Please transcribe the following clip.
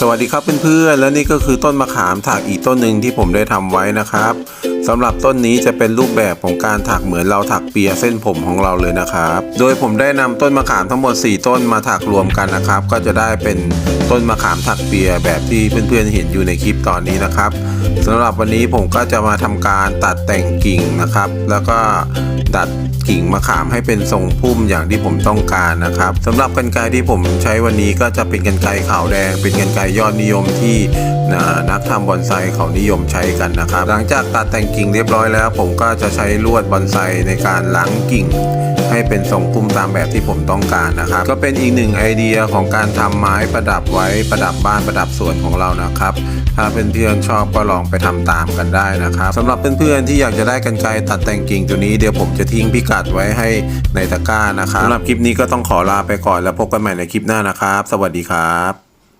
สวัสดีครับเพื่อนๆและนี่ก็คือต้นมะขามถักอีกต้นหนึ่งที่ผมได้ทำไว้นะครับ สำหรับต้นนี้จะเป็นรูปแบบของการถักเหมือนเราถักเปียเส้นผมของเราเลยนะครับ โดยผมได้นำต้นมะขามทั้งหมด 4 ต้นมาถักรวมกันนะครับ ก็จะได้เป็นต้นมะขามถักเปียแบบที่เพื่อนๆเห็นอยู่ในคลิปตอนนี้นะครับสำหรับวันนี้ผมก็จะมาทำการตัดแต่งกิ่งนะครับ แล้วก็ดัดกิ่งมะขามให้เป็นทรงพุ่มอย่างที่ผมต้องการนะครับสำหรับกรรไกที่ผมใช้วันนี้ก็จะเป็นกรรไกขาวแดง เป็นกรรไกยอดนิยมที่นักทำบอนไซเขานิยมใช้กันนะครับ หลังจากตัดแต่งกิ่งเรียบร้อยแล้ว ผมก็จะใช้ลวดบอนไซในการล้างกิ่ง ให้เป็นทรงพุ่มตามแบบที่ผมต้องการนะครับ ก็เป็นอีกหนึ่งไอเดียของการทำไม้ประดับไว้ประดับบ้านประดับสวนของเรานะครับ ถ้าเพื่อนๆชอบก็ลองไปทำตามกันได้นะครับสำหรับเพื่อนๆที่อยากจะได้กันไกรตัดแต่งกิ่งตัวนี้เดี๋ยวผมจะทิ้งพิกัดไว้ให้ในตะกร้านะครับสำหรับคลิปนี้ก็ต้องขอลาไปก่อนแล้วพบกันใหม่ในคลิปหน้านะครับ สวัสดีครับ